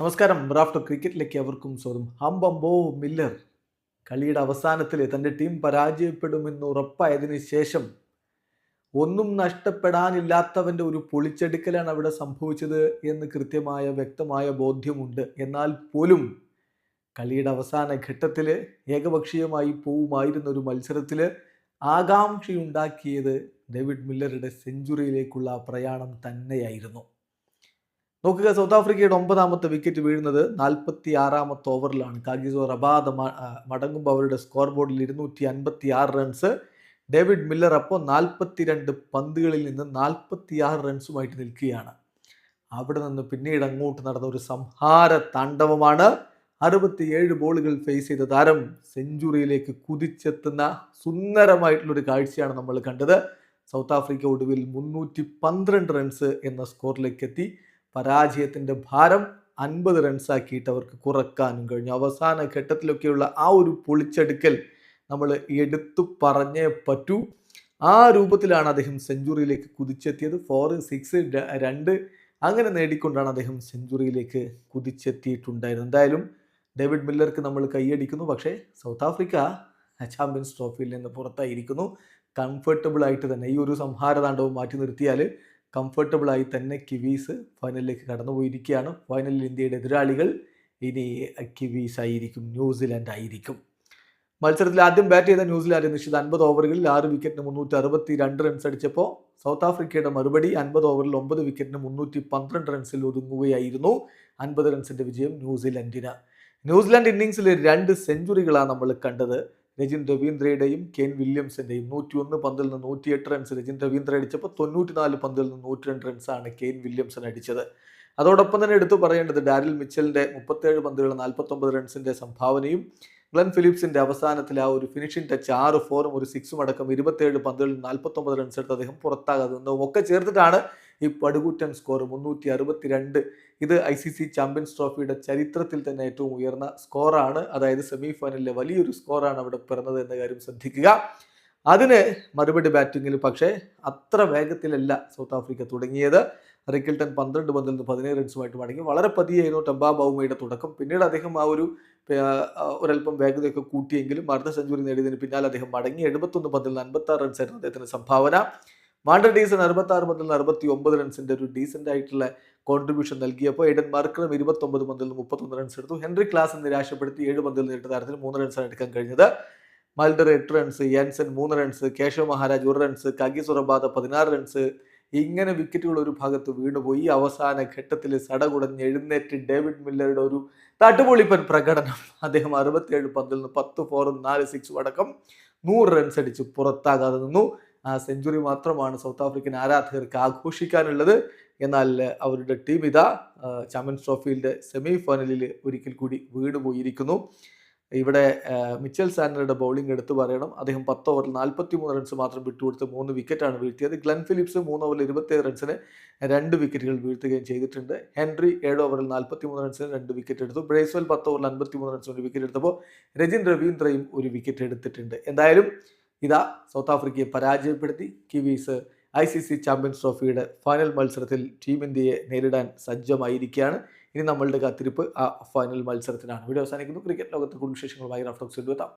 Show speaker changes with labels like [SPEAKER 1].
[SPEAKER 1] നമസ്കാരം. റാഫ്റ്റർ ക്രിക്കറ്റിലേക്ക് അവർക്കും സ്വാഗതം. ഹംബംബോ മില്ലർ കളിയുടെ അവസാനത്തിൽ തന്റെ ടീം പരാജയപ്പെടുമെന്ന് ഉറപ്പായതിനു ശേഷം ഒന്നും നഷ്ടപ്പെടാനില്ലാത്തവന്റെ ഒരു പൊളിച്ചെടുക്കലാണ് അവിടെ സംഭവിച്ചത് എന്ന് കൃത്യമായ വ്യക്തമായ ബോധ്യമുണ്ട്. എന്നാൽ പോലും കളിയുടെ അവസാന ഘട്ടത്തിൽ ഏകപക്ഷീയമായി പോവുമായിരുന്ന ഒരു മത്സരത്തിൽ ആകാംക്ഷയുണ്ടാക്കിയത് ഡേവിഡ് മില്ലറുടെ സെഞ്ചുറിയിലേക്കുള്ള പ്രയാണം തന്നെയായിരുന്നു. നോക്കുക സൗത്ത് ആഫ്രിക്കയുടെ ഒമ്പതാമത്തെ വിക്കറ്റ് വീഴുന്നത് നാൽപ്പത്തി ആറാമത്തെ ഓവറിലാണ് കാഗിസോ റബാദ മടങ്ങുമ്പോൾ അവരുടെ സ്കോർ ബോർഡിൽ ഇരുന്നൂറ്റി അൻപത്തി ആറ് റൺസ് ഡേവിഡ് മില്ലർ അപ്പോൾ നാൽപ്പത്തിരണ്ട് പന്തുകളിൽ നിന്ന് നാൽപ്പത്തി ആറ് റൺസുമായിട്ട് നിൽക്കുകയാണ്. അവിടെ നിന്ന് പിന്നീട് അങ്ങോട്ട് നടന്ന ഒരു സംഹാര താണ്ഡവമാണ്. അറുപത്തിയേഴ് ബോളുകൾ ഫേസ് ചെയ്ത താരം സെഞ്ചുറിയിലേക്ക് കുതിച്ചെത്തുന്ന സുന്ദരമായിട്ടുള്ളൊരു കാഴ്ചയാണ് നമ്മൾ കണ്ടത്. സൗത്ത് ആഫ്രിക്ക ഒടുവിൽ മുന്നൂറ്റി പന്ത്രണ്ട് റൺസ് എന്ന സ്കോറിലേക്ക് എത്തി പരാജയത്തിന്റെ ഭാരം അൻപത് റൺസാക്കിയിട്ട് അവർക്ക് കുറക്കാനും കഴിഞ്ഞു. അവസാന ഘട്ടത്തിലൊക്കെയുള്ള ആ ഒരു പൊളിച്ചെടുക്കൽ നമ്മൾ എടുത്തു പറഞ്ഞേ പറ്റൂ. ആ രൂപത്തിലാണ് അദ്ദേഹം സെഞ്ചുറിയിലേക്ക് കുതിച്ചെത്തിയത്. ഫോർ സിക്സ് രണ്ട് അങ്ങനെ നേടിക്കൊണ്ടാണ് അദ്ദേഹം സെഞ്ചുറിയിലേക്ക് കുതിച്ചെത്തിയിട്ടുണ്ടായിരുന്നത്. എന്തായാലും ഡേവിഡ് മില്ലർക്ക് നമ്മൾ കൈയടിക്കുന്നു. പക്ഷേ സൗത്ത് ആഫ്രിക്ക ചാമ്പ്യൻസ് ട്രോഫിയിൽ നിന്ന് പുറത്തായിരിക്കുന്നു. കംഫർട്ടബിൾ ആയിട്ട് തന്നെ ഈ ഒരു സംഹാരതാണ്ഡവും മാറ്റി നിർത്തിയാൽ കംഫർട്ടബിൾ ആയി തന്നെ കിവീസ് ഫൈനലിലേക്ക് കടന്നുപോയിരിക്കുകയാണ് ഫൈനലിൽ ഇന്ത്യയുടെ എതിരാളികൾ ഇനി കിവീസ് ആയിരിക്കും ന്യൂസിലാൻഡ് ആയിരിക്കും. മത്സരത്തിൽ ആദ്യം ബാറ്റ് ചെയ്ത ന്യൂസിലാൻഡ് നിശ്ചിത അൻപത് ഓവറുകളിൽ ആറ് വിക്കറ്റിന് മുന്നൂറ്റി അറുപത്തി രണ്ട് റൺസ് അടിച്ചപ്പോൾ സൗത്ത് ആഫ്രിക്കയുടെ മറുപടി അൻപത് ഓവറിൽ ഒമ്പത് വിക്കറ്റിന് മുന്നൂറ്റി പന്ത്രണ്ട് റൺസിൽ ഒതുങ്ങുകയായിരുന്നു. അൻപത് റൺസിന്റെ വിജയം ന്യൂസിലൻഡിന്. ന്യൂസിലാൻഡ് ഇന്നിങ്സിൽ രണ്ട് സെഞ്ചുറികളാണ് നമ്മൾ കണ്ടത്. രജിൻ രവീന്ദ്രയുടെയും കെൻ വില്യംസിന്റെയും നൂറ്റി ഒന്ന് പന്തിൽ നിന്ന് നൂറ്റിയെട്ട് റൺസ് രജിൻ രവീന്ദ്ര അടിച്ചപ്പോൾ തൊണ്ണൂറ്റിനാല് പന്തിൽ നിന്ന് നൂറ്റി രണ്ട് റൺസാണ് കെയിൻ വില്യംസൺ അടിച്ചത്. അതോടൊപ്പം തന്നെ എടുത്തു പറയേണ്ടത് ഡാരിൽ മിച്ചലിന്റെ മുപ്പത്തേഴ് പന്തുകൾ നാൽപ്പത്തൊമ്പത് റൺസിന്റെ സംഭാവനയും ഗ്ലൻ ഫിലിപ്സിന്റെ അവസാനത്തിൽ ആ ഒരു ഫിനിഷിംഗ് ടച്ച് ആറ് ഫോറും ഒരു സിക്സും അടക്കം ഇരുപത്തേഴ് പന്തുകളിൽ നാൽപ്പത്തൊമ്പത് റൺസ് എടുത്ത് അദ്ദേഹം പുറത്താകാതെ നിന്നതും ഒക്കെ ചേർത്തിട്ടാണ് ഈ പടുകൂറ്റൻ സ്കോർ മുന്നൂറ്റി അറുപത്തിരണ്ട് ഇത് ഐ സി സി ചാമ്പ്യൻസ് ട്രോഫിയുടെ ചരിത്രത്തിൽ തന്നെ ഏറ്റവും ഉയർന്ന സ്കോറാണ് അതായത് സെമി ഫൈനലിലെ വലിയൊരു സ്കോറാണ് അവിടെ പിറന്നത് എന്ന കാര്യം ശ്രദ്ധിക്കുക. അതിന് മറുപടി ബാറ്റിങ്ങിൽ പക്ഷേ അത്ര വേഗത്തിലല്ല സൗത്ത് ആഫ്രിക്ക തുടങ്ങിയത്. റിക്കിൾട്ടൺ പന്ത്രണ്ട് പന്തിൽ നിന്ന് പതിനേഴ് റൺസുമായിട്ട് മടങ്ങി. വളരെ പതിയായിരുന്നു ടംബാ ബൗമയുടെ തുടക്കം. പിന്നീട് അദ്ദേഹം ആ ഒരു ഒരല്പം വേഗതയൊക്കെ കൂട്ടിയെങ്കിലും അർദ്ധ സെഞ്ചുറി നേടിയതിന് പിന്നാലെ അദ്ദേഹം മടങ്ങി. എഴുപത്തൊന്ന് പന്തിൽ നിന്ന് അൻപത്തി ആറ് റൺസായിരുന്നു അദ്ദേഹത്തിന് സംഭാവന. മാണ്ടർ ഡീസൺ അറുപത്തി ആറ് മുതൽ അറുപത്തി ഒമ്പത് റൺസിന്റെ ഒരു ഡീസെന്റ് ആയിട്ടുള്ള കോൺട്രിബ്യൂഷൻ നൽകിയപ്പോൾ എഡൻ മാർക്കറും മുതൽ മുപ്പത്തി മുപ്പത്തൊന്ന് റൺസ് എടുത്തു. ഹെൻറി ക്ലാസ് നിരാശപ്പെടുത്തി ഏഴ് പന്തിൽ നേരിട്ട താരത്തിന് മൂന്ന് റൺസാണ് എടുക്കാൻ കഴിഞ്ഞത്. മൽഡർ എട്ട് റൺസ് യാൻസൺ മൂന്ന് റൺസ് കേശവ മഹാരാജ് ഒരു റൺസ് കഗി സുറബാദ പതിനാറ് റൺസ് ഇങ്ങനെ വിക്കറ്റുകൾ ഒരു ഭാഗത്ത് വീണുപോയി. അവസാന ഘട്ടത്തിൽ സടകുടഞ്ഞ് എഴുന്നേറ്റ് ഡേവിഡ് മില്ലറുടെ ഒരു തട്ടുപൊളിപ്പൻ പ്രകടനം. അദ്ദേഹം അറുപത്തിയേഴ് പന്തിൽ നിന്ന് പത്ത് ഫോറും നാല് സിക്സും അടക്കം നൂറ് റൺസ് അടിച്ച് പുറത്താകാതെ നിന്നു. ആ സെഞ്ചുറി മാത്രമാണ് സൗത്ത് ആഫ്രിക്കൻ ആരാധകർക്ക് ആഘോഷിക്കാനുള്ളത്. എന്നാൽ അവരുടെ ടീം ഇതാ ചാമ്പ്യൻസ് ട്രോഫിയുടെ സെമി ഫൈനലിൽ ഒരിക്കൽ കൂടി വീണുപോയിരിക്കുന്നു ഇവിടെ മിച്ചൽ സാൻഡറുടെ ബൗളിംഗ് എടുത്തു പറയണം. അദ്ദേഹം പത്ത് ഓവറിൽ നാൽപ്പത്തി മൂന്ന് റൺസ് മാത്രം വിട്ടുകൊടുത്ത് മൂന്ന് വിക്കറ്റാണ് വീഴ്ത്തിയത്. ഗ്ലെൻ ഫിലിപ്സ് മൂന്ന് ഓവറിൽ ഇരുപത്തിയേഴ് റൺസിന് രണ്ട് വിക്കറ്റുകൾ വീഴ്ത്തുകയും ചെയ്തിട്ടുണ്ട്. ഹെൻറി ഏഴ് ഓവറിൽ നാൽപ്പത്തി മൂന്ന് റൺസിന് രണ്ട് വിക്കറ്റ് എടുത്തു. ബ്രേസ്വൽ പത്ത് ഓവറിൽ അൻപത്തി മൂന്ന് റൺസിന് ഒരു വിക്കറ്റ് എടുത്തപ്പോൾ രജിൻ രവീന്ദ്രയും ഒരു വിക്കറ്റ് എടുത്തിട്ടുണ്ട്. എന്തായാലും ഇതാ സൗത്ത് ആഫ്രിക്കയെ പരാജയപ്പെടുത്തി Kiwis I C C Champions ട്രോഫിയുടെ final മത്സരത്തിൽ ടീം ഇന്ത്യയെ നേരിടാൻ സജ്ജമായിരിക്കുകയാണ്. ഇനി നമ്മളുടെ കാത്തിരിപ്പ് ആ ഫൈനൽ മത്സരത്തിനാണ്. വീഡിയോ അവസാനിക്കുന്നു. ക്രിക്കറ്റ് ലോകത്തെ കൂടുതൽ വിശേഷങ്ങളുമായി റഫ്റ്റോക്സ് എത്താം.